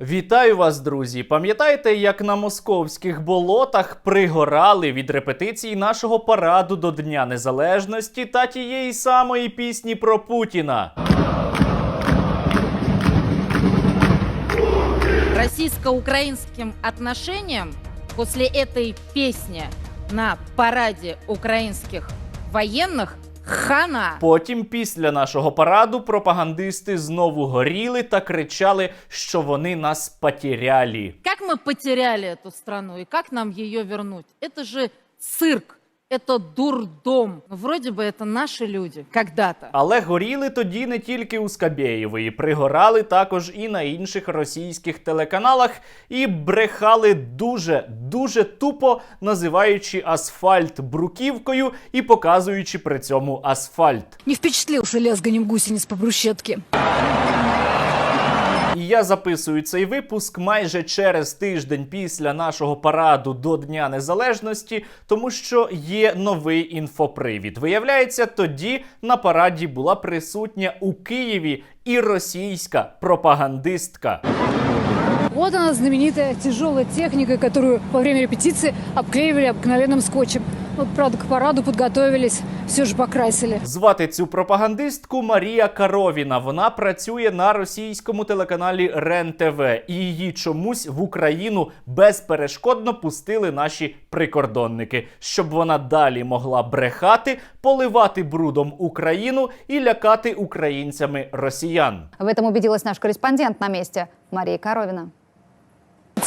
Вітаю вас, друзі! Пам'ятаєте, як на московських болотах пригорали від репетицій нашого параду до Дня Незалежності та тієї самої пісні про Путіна? российско-украинским отношениям после этой песни на параде украинских военных хана. Потім, після нашого параду, пропагандисти знову горіли та кричали, що вони нас потеряли. Как мы потеряли эту страну и как нам ее вернуть? Это же цирк, это дурдом. Ну, Вроде бы это наши люди когда-то. Але горіли тоді не тільки у Скабєєвої, пригорали також і на інших російських телеканалах і брехали дуже дуже тупо, називаючи асфальт бруківкою і показуючи при цьому асфальт. Не впечатлился лязганием гусениц по брусчатке. І я записую цей випуск майже через тиждень після нашого параду до Дня Незалежності, тому що є новий інфопривід. Виявляється, тоді на параді була присутня у Києві і російська пропагандистка. Вот она, знаменитая тяжелая техника, которую во время репетиции обклеивали обыкновенным скотчем. Вот, правда, к параду подготовились, все же покрасили. Звати цю пропагандистку Марія Каровіна. Вона працює на російському телеканалі Рен ТВ. І її чомусь в Україну безперешкодно пустили наші прикордонники, щоб вона далі могла брехати, поливати брудом Україну і лякати українцями росіян. В этом убедилась наш корреспондент на месте Мария Коровина.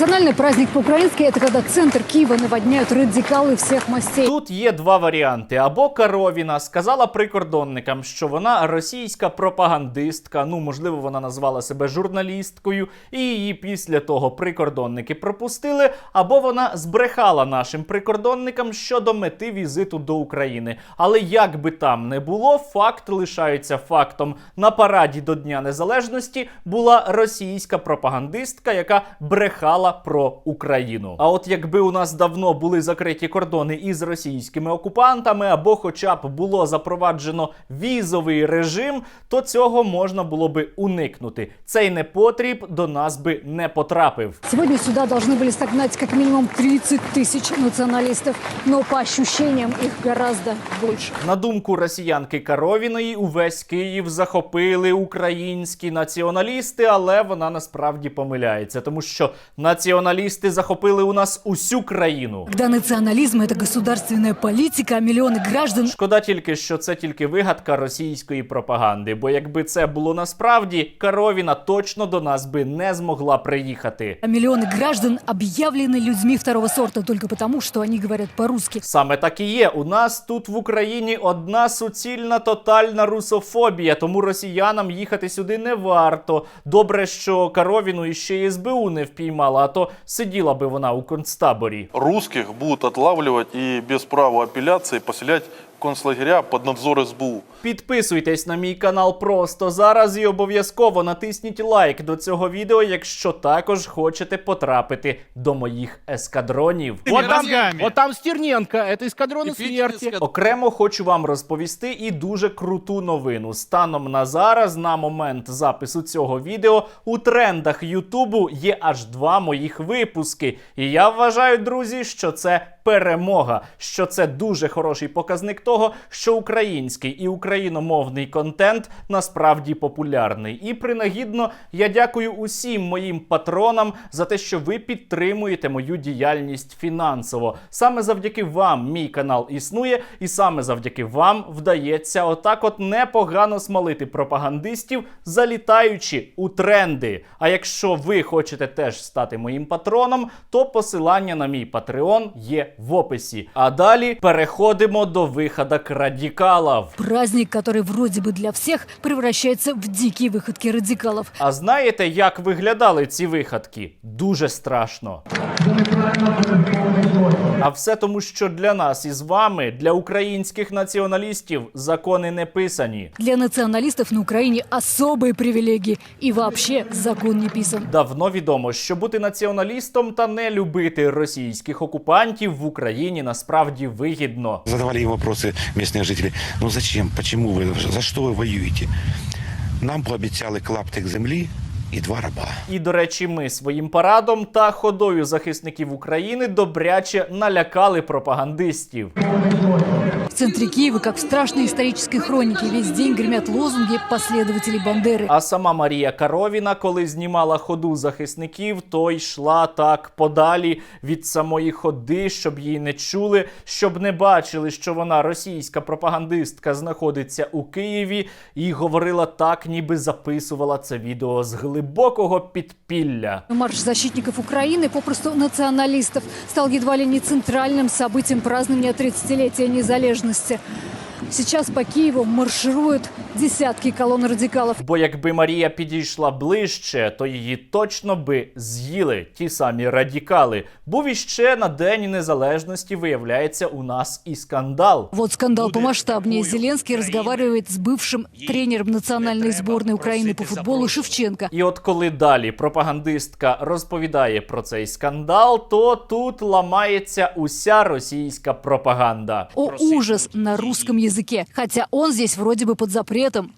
Национальный праздник по-украински – это когда центр Киева наводняют радикалы всех мастей. Тут є два варіанти. Або Каровіна сказала прикордонникам, що вона російська пропагандистка. Ну, можливо, вона назвала себе журналісткою, і її після того прикордонники пропустили. Або вона збрехала нашим прикордонникам щодо мети візиту до України. Але як би там не було, факт лишається фактом. На параді до Дня Незалежності була російська пропагандистка, яка брехала про Україну. А от якби у нас давно були закриті кордони із російськими окупантами, або хоча б було запроваджено візовий режим, то цього можна було би уникнути. Цей непотріб до нас би не потрапив. Сегодня сюда должны были согнать как минимум 30 тысяч националистов, но по ощущениям их гораздо больше. На думку росіянки Каровіної, увесь Київ захопили українські націоналісти, але вона насправді помиляється, тому що націоналісти захопили у нас усю країну. Когда национализм – это государственная политика, а миллионы граждан Шкода тільки, що це тільки вигадка російської пропаганди. Бо якби це було насправді, Каровіна точно до нас би не змогла приїхати. А миллионы граждан объявлены людьми второго сорта только потому, что они говорят по-русски. Саме так і є. У нас тут в Україні одна суцільна тотальна русофобія, тому росіянам їхати сюди не варто. Добре, що Каровіну іще й СБУ не впіймала, а то сиділа би вона у концтаборі. русских будут отлавливать и без права апелляции поселять концлагеря под надзор СБУ. Підписуйтесь на мій канал просто зараз і обов'язково натисніть лайк до цього відео, якщо також хочете потрапити до моїх ескадронів. Вот там, вот там Стерненко, это эскадроны смерти. Окремо хочу вам розповісти і дуже круту новину. Станом на зараз, на момент запису цього відео, у трендах Ютубу є аж два моїх випуски. І я вважаю, друзі, що це перемога, що це дуже хороший показник того, що український і україномовний контент насправді популярний. І принагідно я дякую усім моїм патронам за те, що ви підтримуєте мою діяльність фінансово. Саме завдяки вам мій канал існує, і саме завдяки вам вдається отак, от непогано смалити пропагандистів, залітаючи у тренди. А якщо ви хочете теж стати моїм патроном, то посилання на мій патреон є в описі. А далі переходимо до виходок радікалів. Праздник, который вроде бы для всех, превращается в дикие выходки радикалов. А знаєте, як виглядали ці виходки? Дуже страшно. А все тому, що для нас із вами, для українських націоналістів, закони не писані. Для националистов на Украине особые привилегии. И вообще закон не писан. Давно відомо, що бути націоналістом та не любити російських окупантів в Україні насправді вигідно. Задавали им вопросы местные жители. Ну зачем? Почему вы? За что вы воюете? Нам пообіцяли клаптик землі и два раба. І до речі, ми своїм парадом та ходою захисників України добряче налякали пропагандистів В центре Киева, как в страшной исторической хронике, весь день гремят лозунги последователей Бандеры. А сама Марія Каровіна, коли знімала ходу захисників, то йшла так подалі від самої ходи, щоб її не чули, щоб не бачили, що вона російська пропагандистка знаходиться у Києві, і говорила так, ніби записувала це відео з глибокого підпілля. Марш защитников Украины, попросту националистов, стал едва ли не центральным событием празднования 30-летия незалежности. Сейчас по Киеву маршируют десятки колонн радикалов. Бо якби Марія підійшла ближче, то її точно би з'їли ті самі радікали. Був іще на День Незалежності, виявляється, у нас і скандал. Вот скандал помасштабнее. Зеленский разговаривает с бывшим тренером национальной сборной Украины по футболу Шевченко. І от коли далі пропагандистка розповідає про цей скандал, то тут ламається уся російська пропаганда. О ужас на русском языке. Хотя он здесь вроде бы под запретом.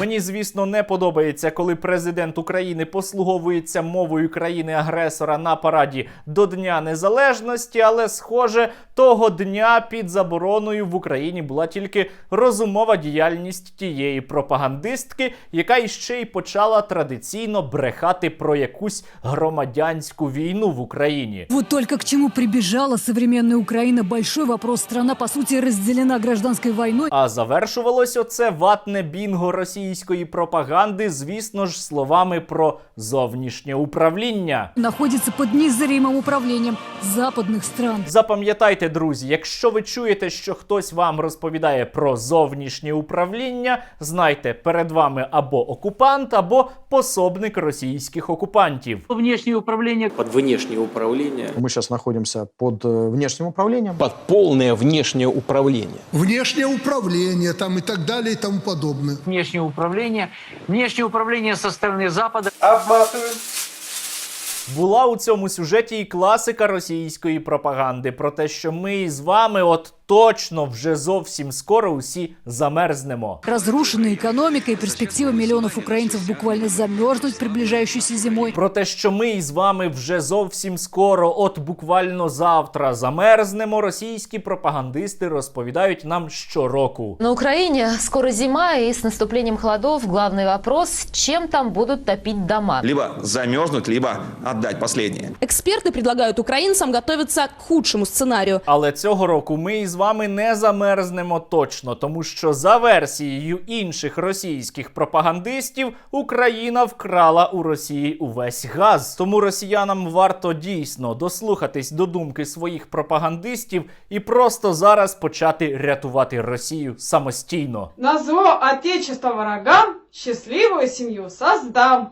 Мені, звісно, не подобається, коли президент України послуговується мовою країни-агресора на параді до Дня Незалежності, але, схоже, того дня під забороною в Україні була тільки розумова діяльність тієї пропагандистки, яка іще й почала традиційно брехати про якусь громадянську війну в Україні. Вот только к чему прибежала современная Украина. Большой вопрос. Страна, по сути, разделена гражданской войной. А завершувалось оце ватне бінго російської пропаганди, звісно ж, словами про зовнішнє управління. Находится под незримым управлением западных стран. Запам'ятайте, друзі, якщо ви чуєте, що хтось вам розповідає про зовнішнє управління, знайте, перед вами або окупант, або пособник російських окупантів. внешнее управление под внешнее управление. Мы сейчас находимся под э, внешним управлением. Под полное внешнее управление. внешнее управление там и так далее и тому подобное. внешнее управление внешнє управління со сторони запада. Була у цьому сюжеті і класика російської пропаганди. Про те, що ми з вами от точно вже зовсім скоро усі замерзнемо. Разрушенная экономика и перспектива миллионов украинцев буквально замерзнуть приближающейся зимой. Про те, що ми із вами вже зовсім скоро, от буквально завтра, замерзнемо, російські пропагандисти розповідають нам щороку. На Украине скоро зима, и с наступлением холодов главный вопрос, чем там будут топить дома. Либо замерзнуть, либо отдать последнее. Эксперты предлагают украинцам готовиться к худшему сценарию. Але цього року ми із вами не замерзнемо точно, тому що за версією інших російських пропагандистів Україна вкрала у Росії увесь газ. Тому росіянам варто дійсно дослухатись до думки своїх пропагандистів і просто зараз почати рятувати Росію самостійно. На зло отечества врагам счастливую семью создам.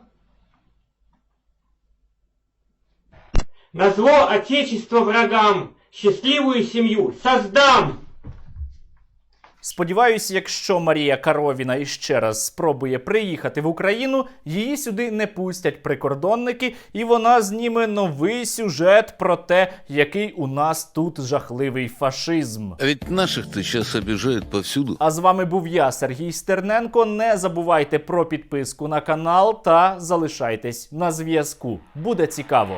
на зло отечества врагам счастливую семью создам Сподіваюсь, якщо Марія Каровіна іще раз спробує приїхати в Україну, її сюди не пустять прикордонники, і вона зніме новий сюжет про те, який у нас тут жахливий фашизм. Ведь наших-то сейчас обижают повсюду. А з вами був я, Сергій Стерненко. Не забувайте про підписку на канал та залишайтесь на зв'язку. Буде цікаво.